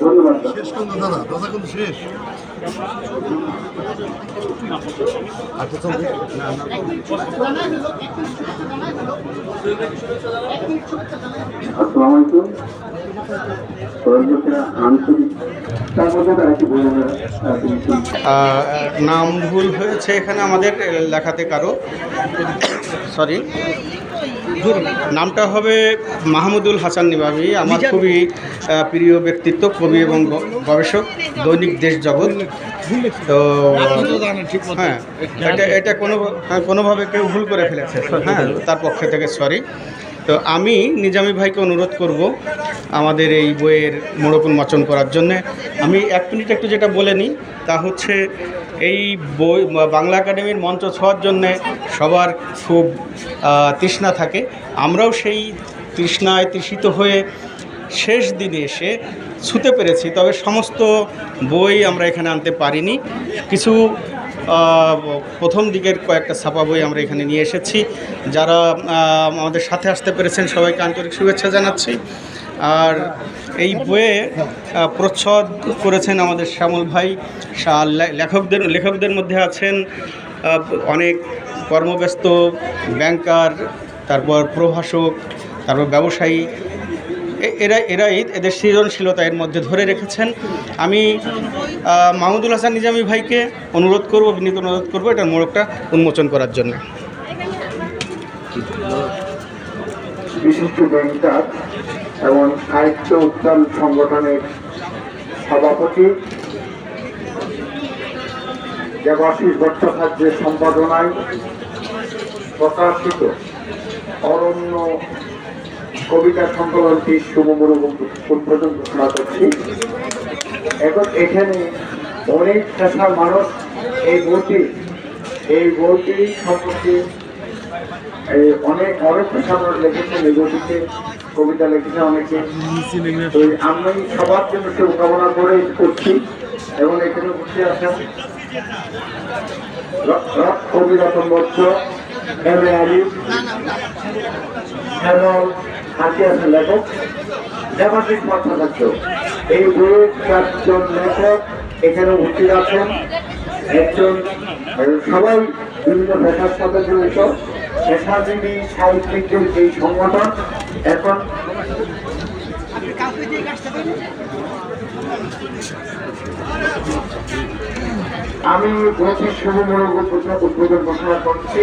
ধন্যবাদ শেষ কিন্তু দাদা দাদা কিন্তু শেষ। আচ্ছা চলবে আসসালামু আলাইকুম নাম ভুল হয়েছে এখানে আমাদের লেখাতে কারও। সরি নামটা হবে মাহমুদুল হাসান নিবাবি। আমার খুবই প্রিয় ব্যক্তিত্ব কবি এবং গবেষক দৈনিক দেশ জগৎ। তো হ্যাঁ এটা এটা কোনো হ্যাঁ, কোনোভাবে কেউ ভুল করে ফেলেছে। হ্যাঁ তার পক্ষে থেকে সরি তো আমি নিজামী ভাইকে অনুরোধ করব আমাদের এই বইয়ের মোড়ক উন্মোচন করার জন্যে। আমি এক মিনিট একটু যেটা বলে নিই, তা হচ্ছে এই বই, বাংলা একাডেমির মঞ্চ ছোঁয়ার জন্যে সবার খুব তৃষ্ণা থাকে। আমরাও সেই তৃষ্ণায় তৃষিত হয়ে শেষ দিনে এসে ছুতে পেরেছি, তবে সমস্ত বই আমরা এখানে আনতে পারিনি। কিছু প্রথম দিকের কয়েকটা ছাপা বই আমরা এখানে নিয়ে এসেছি। যারা আমাদের সাথে আসতে পেরেছেন, সবাইকে আন্তরিক শুভেচ্ছা জানাচ্ছি। আর এই বইয়ে প্রচ্ছদ করেছেন আমাদের শ্যামল ভাই। লেখকদের লেখকদের মধ্যে আছেন অনেক কর্মব্যস্ত ব্যাংকার, তারপর প্রভাষক, তারপর ব্যবসায়ী এরা এরাই এদের সৃজনশীলতা এর মধ্যে ধরে রেখেছেন। আমি মাহমুদুল হাসান নিজামী ভাইকে অনুরোধ করব, বিনীত অনুরোধ করব এটার মোড়কটা উন্মোচন করার জন্য। বিশিষ্ট এবং সাহিত্য উদ্যান সংগঠনের সভাপতি দেবাশিস ভট্টাচার্যের সম্পাদনায় প্রকাশিত অরণ্য কবিতা সংকলনটি শুভমুরু উদ্বোধন ঘোষণা করছি। এখন এখানে অনেক পেশার মানুষ এই বইটি এই বইটি সম্পর্কে এই অনেক অনেক পেশা মানুষ লিখেছেন, এই বইটিতে কবিতা লিখেছে অনেকে। আমি সবার জন্য শুভকামনা করে করছি এবং এখানে বসে রক কবি বচ্চ এম এ আলী এবং হাতি আছেন লেখক, দেবাশিস ভট্টাচার্য। এই বইয়ের চারজন লেখক এখানে উপস্থিত আছেন। একজন সবাই বিভিন্ন পেশার সাথে জড়িত। পেশাজীবী সাহিত্যিকদের এই সংগঠন, এখন আমি বলছি বইটির শুভমূলক উদ্বোধন ঘোষণা করছি।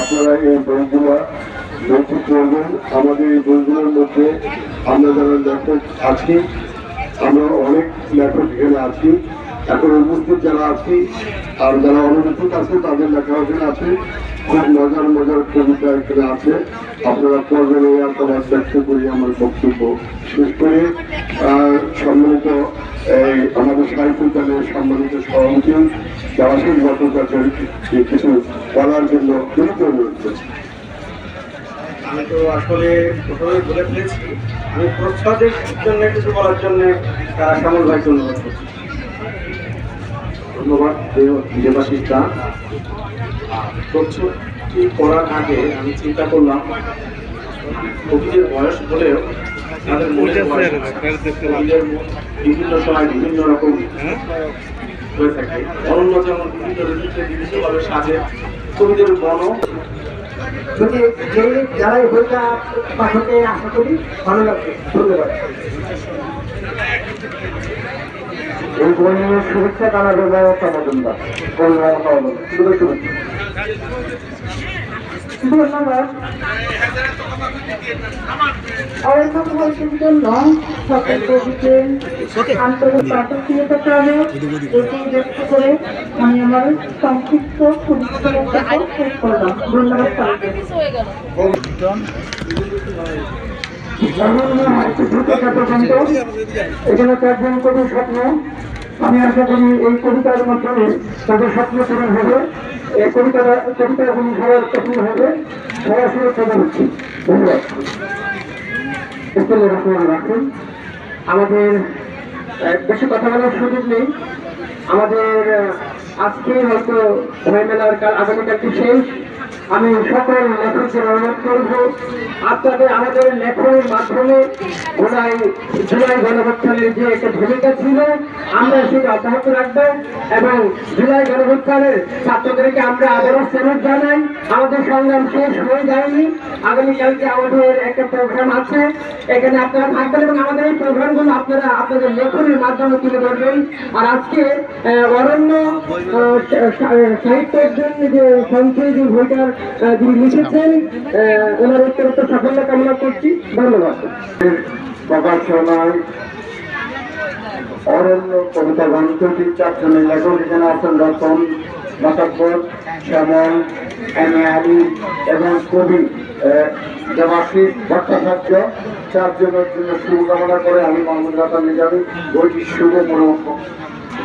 আপনারা এই বইগুলা লক্ষ্য করবেন আমাদের এই বইগুলোর মধ্যে আমরা যারা লেখক আছি, আমরা অনেক লেখক এখানে আছি। এখন উপস্থিত যারা আছি আর যারা অনুপস্থিত আছে, তাদের লেখা ওখানে আছে। খুব মজার মজার কবিতা এখানে আছে। আপনারা পড়বেন এই তোমার ব্যক্ত করি আমার বক্তব্য। শেষ করে সম্মানিত এই আমাদের সাহিত্য দলের সম্মানিত সভাপতি দেওয়াশিস ভট্টাচার্যের কিছু বলার জন্য অনুরোধ করছি আমি তো আসলে প্রথমেই বলে ফেলেছি আমি প্রচ্ছদের জন্য কিছু বলার জন্য তারা শ্যামল ভাইকে অনুরোধ করছি। ধন্যবাদ দেব- দেবাশিস দা প্রচ্ছদটি করার আগে আমি চিন্তা করলাম কবিদের বয়স হলেও বিভিন্ন সময় বিভিন্ন রকম হয়ে? থাকে। অরণ্য যেমন বিভিন্ন ঋতুতে বিভিন্নভাবে সাজে। কবিদের মনও। যদি যে যারা এই বইটা পাঠকে আশা করি ভালো লাগবে। ধন্যবাদ। এই বই নিয়ে শুভেচ্ছা জানাবে মমতা মজুমদার বই মমতা মজুমদার শুভেচ্ছা ধন্যবাদ অরণ্য ঘোষের জন্য সকল কবিকে আন্তরিক পাঠকীয়তা কারণে এটি ব্যক্ত করে আমি আমার সংক্ষিপ্ত সুবিধা শেষ করলাম। ধন্যবাদ এখানে চারজন কবির স্বপ্ন? আমি আশা করি এই কবিতার মাধ্যমে তাদের স্বপ্ন পূরণ হবে। এই কবিতাটা এবং সবার পছন্দ হবে। সরাসরি চলে হচ্ছে ধন্যবাদ। আমাদের বেশি কথা বলার সুযোগ নেই। আমাদের আজকে হয়তো বই মেলার কাল আগামীকালকে শেষ? আমি সকল লেখকদের অনুরোধ করব, আপনাদের আমাদের লেখনের মাধ্যমে জুলাই জুলাই গণহত্যানের যে একটা ভূমিকা ছিল, আমরা সেটা অব্যাহত রাখব এবং জুলাই গণহত্যানের ছাত্রদেরকে আমরা আবারও সেলুট জানাই। আমাদের সংগ্রাম শেষ হয়ে যায়নি। আগামীকালকে আমাদের একটা প্রোগ্রাম আছে। এখানে আপনারা থাকবেন এবং আমাদের এই প্রোগ্রামগুলো আপনারা আপনাদের লেখনের মাধ্যমে তুলে ধরবেন। আর আজকে অরণ্য সাহিত্যের জন্য যে সঞ্চয় বইটার যিনি লিখেছেন ওনার উত্তরোত্তর সাফল্য কামনা করছি। ধন্যবাদ। অরণ্য কবিতা গ্রন্থটির চারজনের লেখক এখানে আছেন রতন, মাতাব্বর, শ্যামল, এম এ আলী এবং কবি দেবাশিস ভট্টাচার্য। চারজনের জন্য শুভকামনা করে আমি মোহাম্মদ রাতান নিজামী, বইটি শুভ মনোমুখ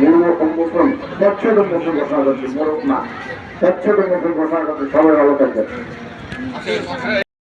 মনোমুখন স্বচ্ছদ মুখে ঘোষণা করছে মোরক না স্বচ্ছদ মুখে ঘোষণা করছি